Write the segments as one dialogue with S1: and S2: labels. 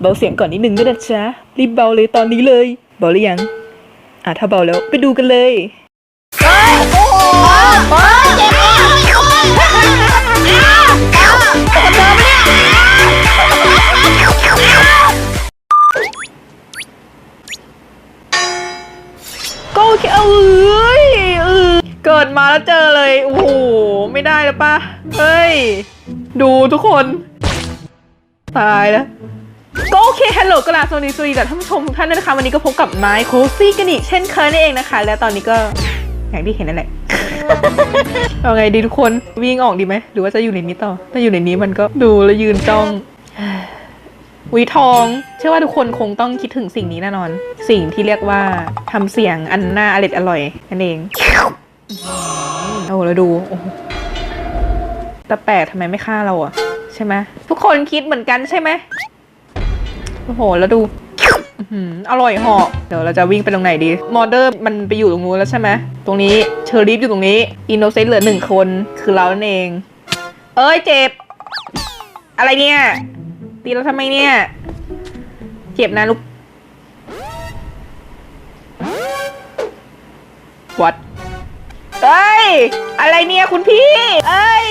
S1: เบาเสียงก่อนนิดนึงด้วยนะจ๊ะรีบเบาเลยตอนนี้เลย เบาหรือยัง อะถ้าเบาแล้วไปดูกันเลยก็โอเคเอ้ยเออเกิดมาแล้วเจอเลย โอ้โห ไม่ได้แล้วปะเฮ้ย ดูทุกคน ตายแล้ว ก็โอเคฮัลโหลกราบสวัสดีสวัสดีกับท่านผู้ชมทุกท่านด้วยนะคะ วันนี้ก็พบกับไมค์โคซี่กันอีกเช่นเคยนั่นเองนะคะ และตอนนี้ก็อย่างที่เห็นนั่นแหละเอาไงดีทุกคนวิ่งออกดีไหมหรือว่าจะอยู่ในนี้ต่อถ้าอยู่ในนี้มันก็ดูแล้วยืนจ้องวิทอง เชื่อว่าทุกคนคงต้องคิดถึงสิ่งนี้แน่นอน สิ่งที่เรียกว่าทำเสียงอันน่าอร่อยอร่อยนั่นเองโอ้แล้วดูโอ้โหตะแปะทำไมไม่ฆ่าเราอะใช่ไหมทุกคนคิดเหมือนกันใช่ไหม โอ้โห แล้วดูอร่อยหาะเดี๋ยวเราจะวิ่งไปตรงไหนดี มอเดอร์มันไปอยู่ตรงนู้นแล้วใช่ไหม ตรงนี้เชอร์ลีฟอยู่ตรงนี้ อินโนเซนต์เหลือหนึ่งคน คือเรานั่นเอง เอ้ยเจ็บ อะไรเนี่ย ตีเราทำไมเนี่ย เจ็บนะลูกวัดเอ้ย อะไรเนี่ยคุณพี่ เอ้ย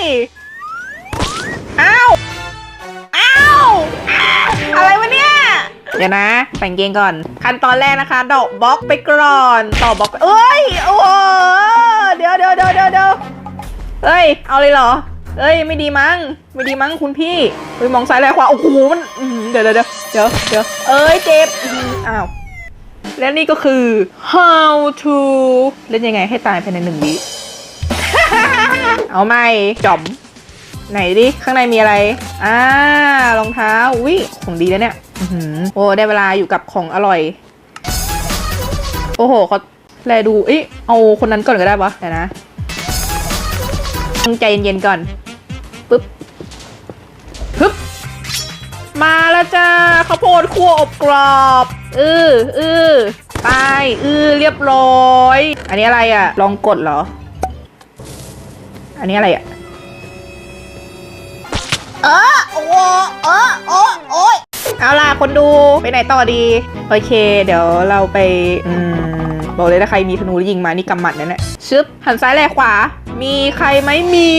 S1: เดี๋ยวนะแต่งเกงก่อน ขั้นตอนแรกนะคะดอกบล็อกไปก่อนต่อบล็อกไปเอ้ยโอ้เดี๋ยวเดี๋ยวเดี๋ยวเดี๋ยวเอ้ย เอาเลยเหรอ เอ้ย ไม่ดีมั้ง ไม่ดีมั้งคุณพี่เฮ้ยมองซ้ายแลขวา โอ้โห มัน เดี๋ยวเดี๋ยวเดี๋ยวเดี๋ยวเอ้ย เจ็บอื้อหืออ้าว และนี่ก็คือ how to เล่นยังไงให้ตายภายในหนึ่งวิ เอาไม่จอม ไหนดิ ข้างในมีอะไร อ่ารองเท้าอุ้ยของดีแล้วเนี่ยอื้อหือโอ้ได้เวลาอยู่กับของอร่อย โอ้โหเขาแลดูเอ้ยเอาคนนั้นก่อนก็ได้ปะแต่นะตั้งใจเย็นๆก่อนปึ๊บปึ๊บมาแล้วจ้าข้าวโพดคั่วอบกรอบอืออือไปอือเรียบร้อย อันนี้อะไรอะ่ะ ลองกดเหรอ อันนี้อะไรอะ่ะ
S2: เออโอ้โหเออโอ้โอ้ย
S1: เอาล่ะคนดูไปไหนต่อดี โอเค เดี๋ยวเราไปอืมบอกเลยถ้าใครมีธนูแล้วยิงมานี่กำหมัดนั่นแหละชึบหันซ้ายแลขวา มีใครไหมมี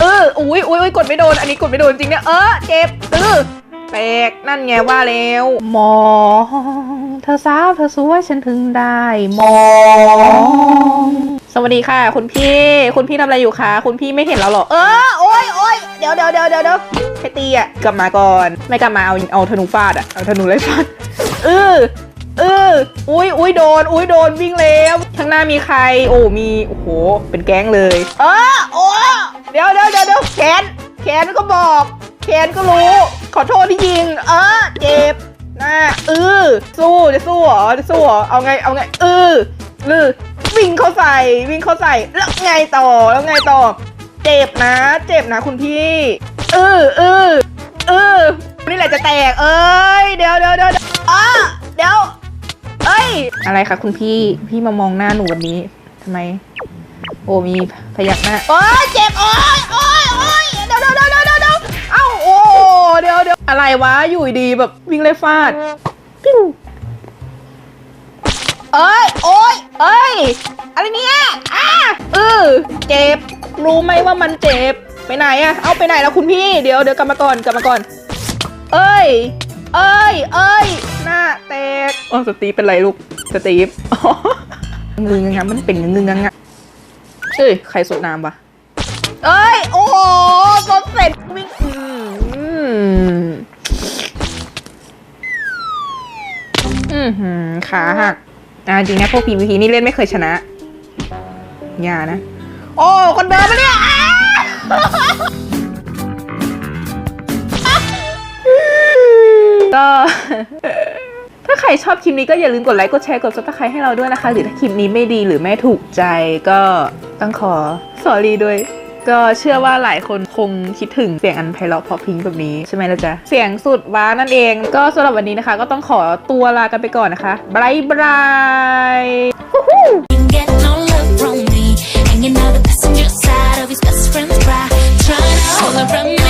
S1: เอออุ้ยอุ้ยอุ้ยกดไม่โดน อันนี้กดไม่โดนจริงเนี่ยเออเจ็บเออแตกนั่นไงว่าแล้วมองเธอสาวเธอสวยฉันถึงได้มองสวัสดีค่ะ คุณพี่ คุณพี่ทำอะไรอยู่คะคุณพี่ไม่เห็นเราเหรอเออ
S2: โอ้ยโอ้ยเดี๋ยวเดี๋ยวเดี๋ยวเดี๋ยวเดี๋ยว
S1: ใครตีอะกลับมาก่อน ไม่กลับมาเอาเอาธนูฟาดอะเอาธนูไล่ฟาดเออเอออุ้ยอุ้ยโดน อุ้ยโดนวิ่งแล้วข้างหน้ามีใคร โอ้มีโอ้โหเป็นแก๊งเลย
S2: เออโอ้
S1: เดี๋ยวเดี๋ยวเดี๋ยวเดี๋ยวแขนแขนก็บอกแขนก็รู้ ขอโทษที่ยิง เออเจ็บนะเออสู้จะสู้เหรอจะสู้เหรอเอาไงเอาไงเออลือวิ่งเข้าใส่วิ่งเข้าใส่แล้วไงต่อแล้วไงต่อ เจ็บนะ เจ็บนะคุณพี่ เออเออเออนี่แหละจะแตก เอ้ย เดี๋ยวเดี๋ยวเดี๋ยวเดี๋ยว
S2: อะเดี๋ยว
S1: เอ้ย อะไรคะคุณพี่ พี่มามองหน้าหนูแบบนี้ทำไม โอ้มีพยักหน้า
S2: โอ้ยเจ็บ โอ้ยโอ้ยโอ้ยเดี๋ยวเดี๋ยวเดี๋ยวเดี๋ยวเดี๋ยวเอ้า
S1: โอ้เดี๋ยวเดี๋ยวอะไรวะ อยู่ดีแบบวิ่งไล่ฟาด ปิ้ว
S2: เอ้ย โอ้ย
S1: เอ้ย อะไรเนี่ย อ้าเออเจ็บ รู้ไหมว่ามันเจ็บ ไปไหนอะเอาไปไหนแล้วคุณพี่ เดี๋ยวเดี๋ยวกลับมาก่อนกลับมาก่อน เอ้ย เอ้ย เอ้ย หน้าแตกอ๋อสตีฟเป็นไรลูก สตีฟอ๋องึงงังมันเป็นงึงงังอะเอ้ย ใครสดน้ำวะ
S2: เอ้ย โอ้โหสดเสร็จ
S1: วิ่งอืมอืมหืมขาหักอ่าจริงนะพวก PVP นี่เล่นไม่เคยชนะ อย่านะ
S2: โอ้คนเดิมปะเนี่ยอ้า
S1: ก็ ถ้าใครชอบคลิปนี้ก็อย่าลืมกดไลค์ กดแชร์ กดซับสไครต์ให้เราด้วยนะคะ หรือถ้าคลิปนี้ไม่ดีหรือไม่ถูกใจก็ต้องขอสอรี่ด้วย ก็เชื่อว่าหลายคนคงคิดถึงเสียงอันไพเราะเพราะพริ้งแบบนี้ ใช่ไหมล่ะจ๊ะ เสียงสุดว้านั่นเอง ก็สำหรับวันนี้นะคะ ก็ต้องขอตัวลากันไปก่อนนะคะบายบาย
S3: You know the passenger side of his best friend's car, Trying to hold her from